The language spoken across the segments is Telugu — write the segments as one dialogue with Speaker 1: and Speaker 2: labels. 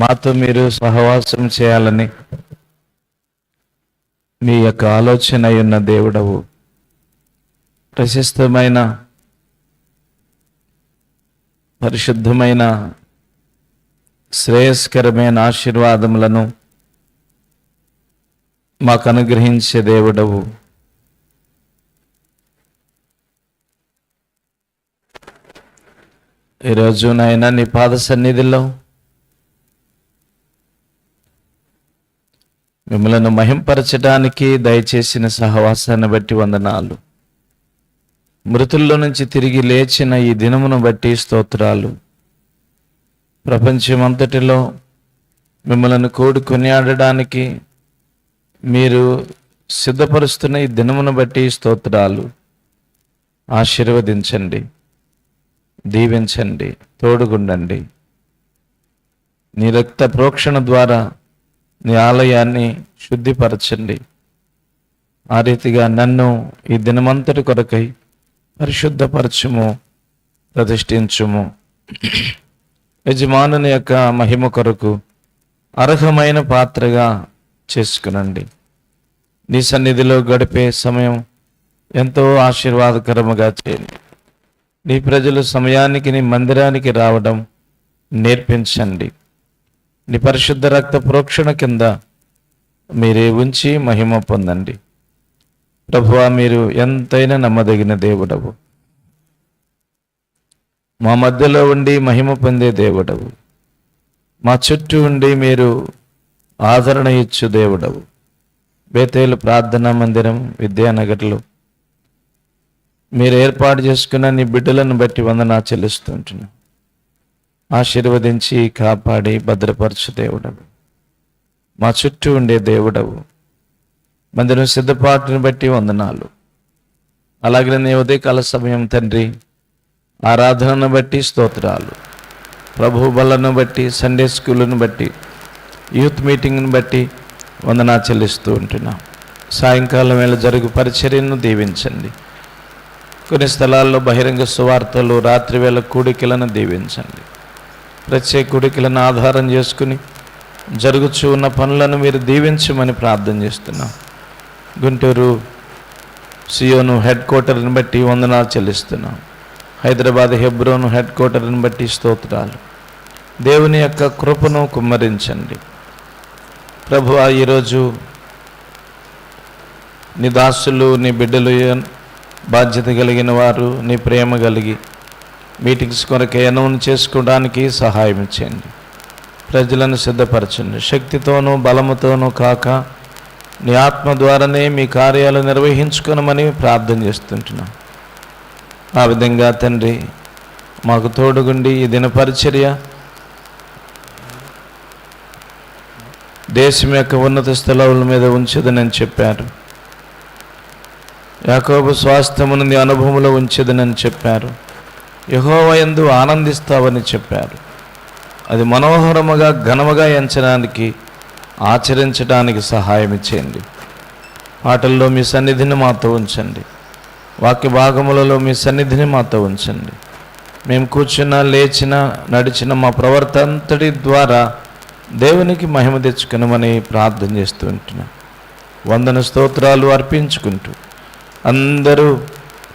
Speaker 1: మాతో మీరు సహవాసం చేయాలని మీ యొక్క ఆలోచన అయి ఉన్న దేవుడవు. ప్రశస్తమైన పరిశుద్ధమైన శ్రేయస్కరమైన ఆశీర్వాదములను మాకు అనుగ్రహించే దేవుడవు. ఈరోజు నాయన నీ పాద సన్నిధిలో మిమ్మల్ని మహింపరచడానికి దయచేసిన సహవాసాన్ని బట్టి వందనాలు. మృతుల్లో నుంచి తిరిగి లేచిన ఈ దినమును బట్టి స్తోత్రాలు. ప్రపంచమంతటిలో మిమ్మల్ని కోడి కొనియాడడానికి మీరు సిద్ధపరుస్తున్న ఈ దినమును బట్టి స్తోత్రాలు. ఆశీర్వదించండి దీవించండి తోడుగుండండి. నీ రక్త ప్రోక్షణ ద్వారా నీ ఆలయాన్ని శుద్ధిపరచండి. ఆ రీతిగా నన్ను ఈ దినమంతటి కొరకై పరిశుద్ధపరచుము ప్రతిష్ఠించుము. యజమానుని యొక్క మహిమ కొరకు అర్హమైన పాత్రగా చేసుకునండి. నీ సన్నిధిలో గడిపే సమయం ఎంతో ఆశీర్వాదకరముగా చేయండి. నీ ప్రజలు సమయానికి నీ మందిరానికి రావడం నేర్పించండి. నీ పరిశుద్ధ రక్త ప్రోక్షణ కింద మీరే ఉంచి మహిమ పొందండి. ప్రభువా మీరు ఎంతైనా నమ్మదగిన దేవుడవు. మా మధ్యలో ఉండి మహిమ పొందే దేవుడవు. మా చుట్టూ ఉండి మీరు ఆదరణ ఇచ్చు దేవుడవు. బేతేలు ప్రార్థనా మందిరం విద్యానగర్లో మీరు ఏర్పాటు చేసుకున్న నీ బిడ్డలను బట్టి వందనా చెల్లిస్తుంటున్నా ఆశీర్వదించి కాపాడి భద్రపరచు దేవుడవు. మా చుట్టూ ఉండే దేవుడవు. మందిరం సిద్ధపాటును బట్టి వందనాలు. అలాగే నీ ఉదయకాల సమయం తండ్రి ఆరాధనను బట్టి స్తోత్రాలు. ప్రభు బలను బట్టి సండే స్కూల్ను బట్టి యూత్ మీటింగ్ను బట్టి వందనా చెల్లిస్తూ ఉంటున్నాం. సాయంకాలం వేళ జరుగు పరిచర్యను దీవించండి. కొన్ని స్థలాల్లో బహిరంగ సువార్తలు రాత్రి వేళ కూడికలను దీవించండి. ప్రత్యేక కూడికలను ఆధారం చేసుకుని జరుగుచూ ఉన్న పనులను మీరు దీవించమని ప్రార్థన చేస్తున్నాం. గుంటూరు సియోను హెడ్ క్వార్టర్ని బట్టి వందనాలు చెల్లిస్తున్నాం. హైదరాబాద్ హెబ్రోను హెడ్ క్వార్టర్ని బట్టి స్తోత్రాలు. దేవుని యొక్క కృపను కుమ్మరించండి. ప్రభు ఈరోజు నీ దాసులు నీ బిడ్డలు బాధ్యత కలిగిన వారు నీ ప్రేమ కలిగి మీటింగ్స్ కొరకే అనౌన్ చేసుకోవడానికి సహాయం చేయండి. ప్రజలను సిద్ధపరచండి. శక్తితోనూ బలముతోనూ కాక నీ ఆత్మ ద్వారానే మీ కార్యాలు నిర్వహించుకునమని ప్రార్థన చేస్తుంటున్నాం. ఆ విధంగా తండ్రి మాకు తోడుగుండి ఈ దినపరిచర్య దేశం యొక్క ఉన్నత స్థలముల మీద ఉంచదనని చెప్పారు. యాకోబు స్వాస్థ్యమును నీ అనుభవంలో ఉంచదనని చెప్పారు. యహోవయందు ఆనందిస్తావని చెప్పారు. అది మనోహరముగా ఘనముగా ఎంచడానికి ఆచరించడానికి సహాయం ఇచ్చేయండి. పాటల్లో మీ సన్నిధిని మాతో ఉంచండి. వాక్య భాగములలో మీ సన్నిధిని మాతో ఉంచండి. మేము కూర్చున్నా లేచిన నడిచిన మా ప్రవర్త అంతటి ద్వారా దేవునికి మహిమ తెచ్చుకునమని ప్రార్థన చేస్తూ ఉంటున్నాం. వందన స్తోత్రాలు అర్పించుకుంటూ అందరూ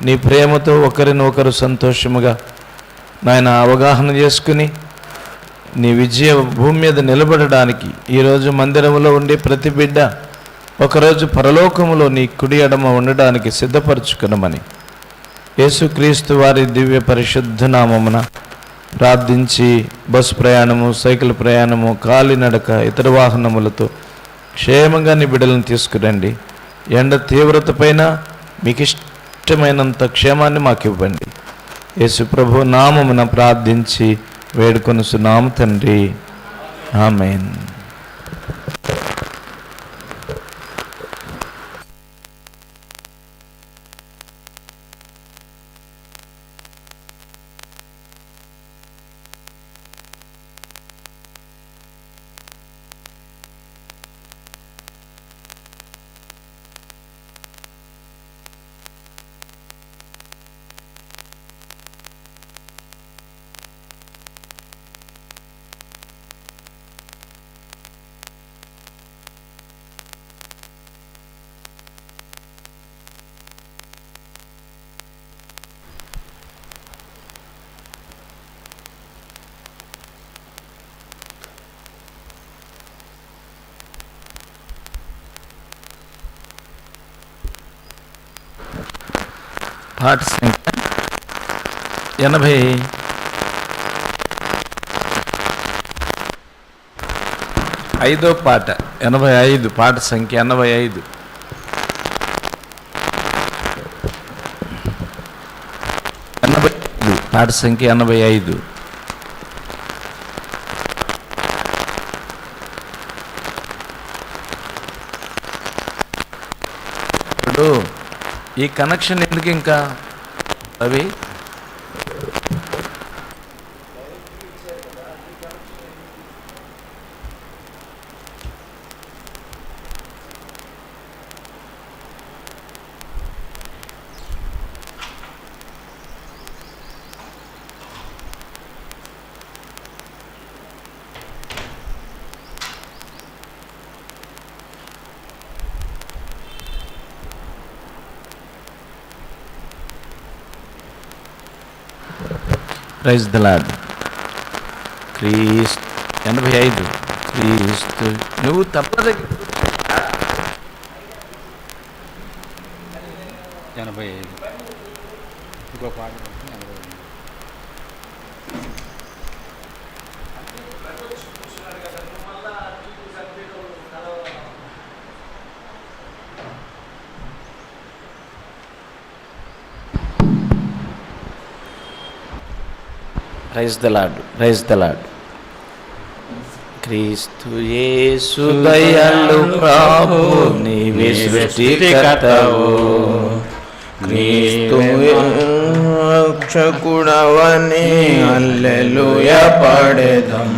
Speaker 1: నీ ప్రేమతో ఒకరిని ఒకరు సంతోషముగా నాయన అవగాహన చేసుకుని నీ విజయ భూమి మీద నిలబడడానికి ఈరోజు మందిరంలో ఉండే ప్రతి బిడ్డ ఒకరోజు పరలోకములో నీ కుడి ఎడమ ఉండడానికి సిద్ధపరచుకునమని యేసుక్రీస్తు వారి దివ్య పరిశుద్ధ నామమున ప్రార్థించి బస్సు ప్రయాణము సైకిల్ ప్రయాణము కాలినడక ఇతర వాహనములతో క్షేమంగా నీ బిడ్డలను తీసుకురండి. ఎండ తీవ్రత పైన మీకు ఇష్టమైనంత క్షేమాన్ని మాకు ఇవ్వండి యేసు ప్రభు నామమున ప్రార్థించి వేడుకొనుసున్నాము తండ్రి. ఆమెన్. పాట సంఖ్య ఎనభై ఐదో పాట ఎనభై ఐదు పాట సంఖ్య ఎనభై ఐదు. ఎనభై ఐదు పాట సంఖ్య ఎనభై ఐదు. ఇప్పుడు ఈ కనెక్షన్ ఎందుకు ఇంకా? అవి ప్రైజ్ దలాడ్ లాడ్ క్రీస్తు ఎనభై ఐదు. క్రీస్తు నువ్వు తప్పదు.
Speaker 2: ఎనభై ఐదు. ఇంకో పాట
Speaker 1: praise the Lord praise the Lord క్రీస్తు యేసు దయాళు ప్రభు నీవే సృష్టికర్తవు.
Speaker 3: క్రీస్తు రక్షకుడవని అల్లెలుయ పడెదం.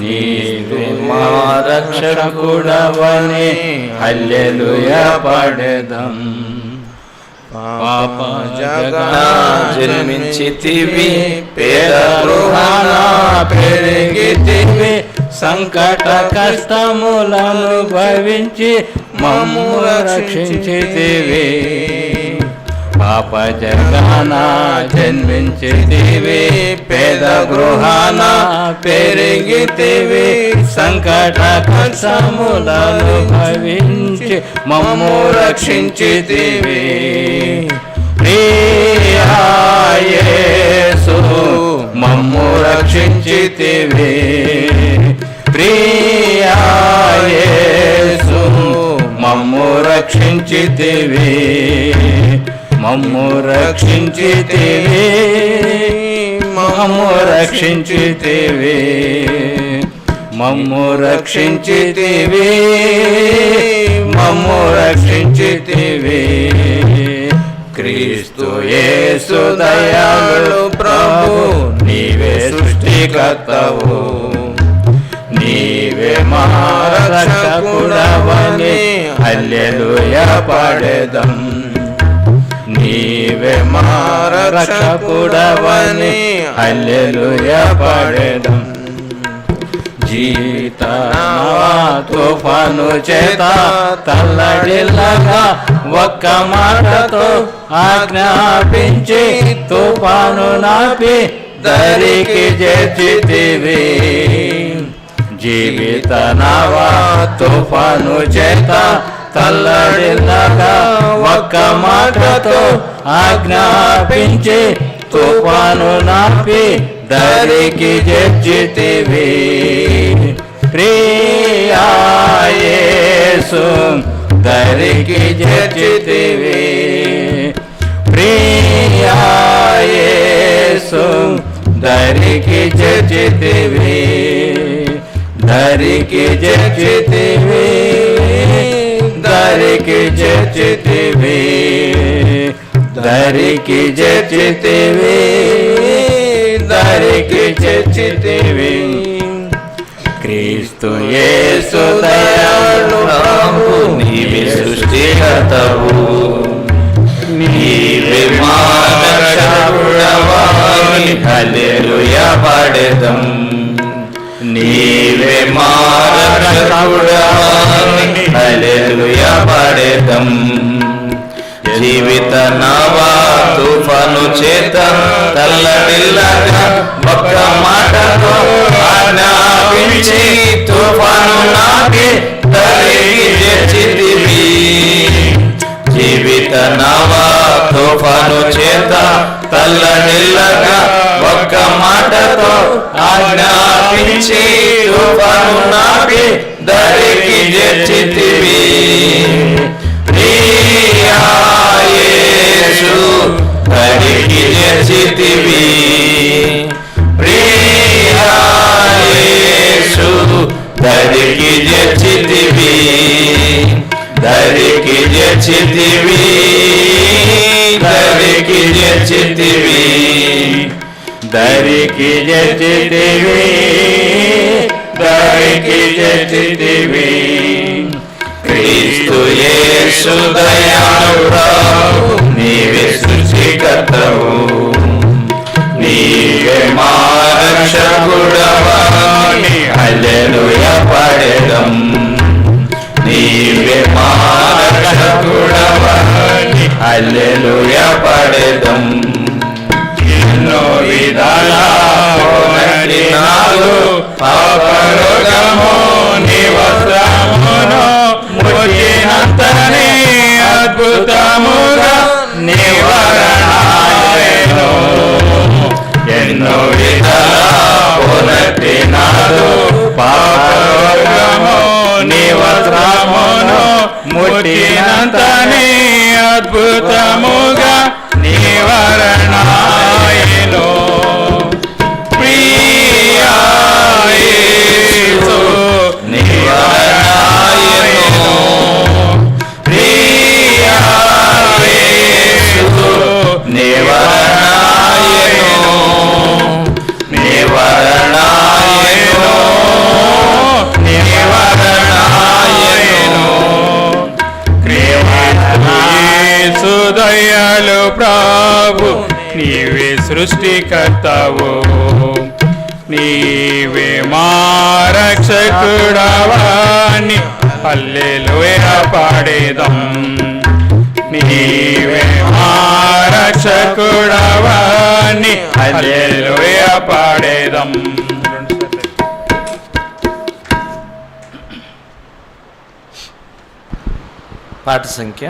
Speaker 3: నీవే మా రక్షకుడవని అల్లెలుయ పడెదం. పాప జగనా జన్మించితివి పేద గృహాన పెరిగితివి సంకట కష్టములను భవించి మమ్ము రక్షించితివి. పాప జగన జన్మించితివి పేద గృహాన పెరిగితివి సంకట కష్టములను భవించి మమ్ము రక్షించితివి. ప్రియాయేసు మమ్ము రక్షించితివి. ప్రియాయేసు మమ్ము రక్షించితివి. మమ్ము రక్షించితివి. మమ్ము రక్షించితివి. మమ్ము రక్షించితివి. మమ్ము రక్షించితివి. క్రీస్తు యేసు దయాళు ప్రభు నీవే సృష్టికర్తవు. నీవే మహారక్షకుడవని హల్లెలూయ పాడేదం. నీవే మహారక్షకుడవని హల్లెలూయ పాడేదం. జీత తుఫాను చేత తల్లడిల్లగా ఒక్క మాటతో ఆజ్ఞాపించి తుఫాను నాపి దరికి చేర్చితివి జీవిత నవా తుఫాను చేత తల్లడిల్లగా ఒక్క మాటతో ఆజ్ఞాపించి తుఫాను నాపి దరికి చేర్చితివి ప్రియాయేసు దరికి జడ్జితివి యేసు దరికి జడ్జితివి దరికి జడ్జితివి దరికి జడ్జితివి దరికి జడ్జితివి దరికి చచ్చితివి క్రీస్తు యేసు దయాళు రామ చేత తల్లడిల్లగా దరికి
Speaker 2: జచితివి దరికి
Speaker 3: క్రీస్తు యేసు దయాళు దయాళురావు నీవే సృష్టికర్తవు. నీవే మా రక్షకుడవాని హల్లెలూయ పడెదం. నీవే మా రక్షకుడవాని హల్లెలూయ పడెదం.
Speaker 2: ఎన్నో నాదు నీ వస్త్రమును ముట్టినంతనే అద్భుతముగా సృష్టికర్తవు. నీవే మారక్షకుడవాణి రక్షకుడవాని పాడేదం. నీవే మారక్షకుడవాణి రక్షకుడవాని పాడేదం.
Speaker 1: పాట సంఖ్య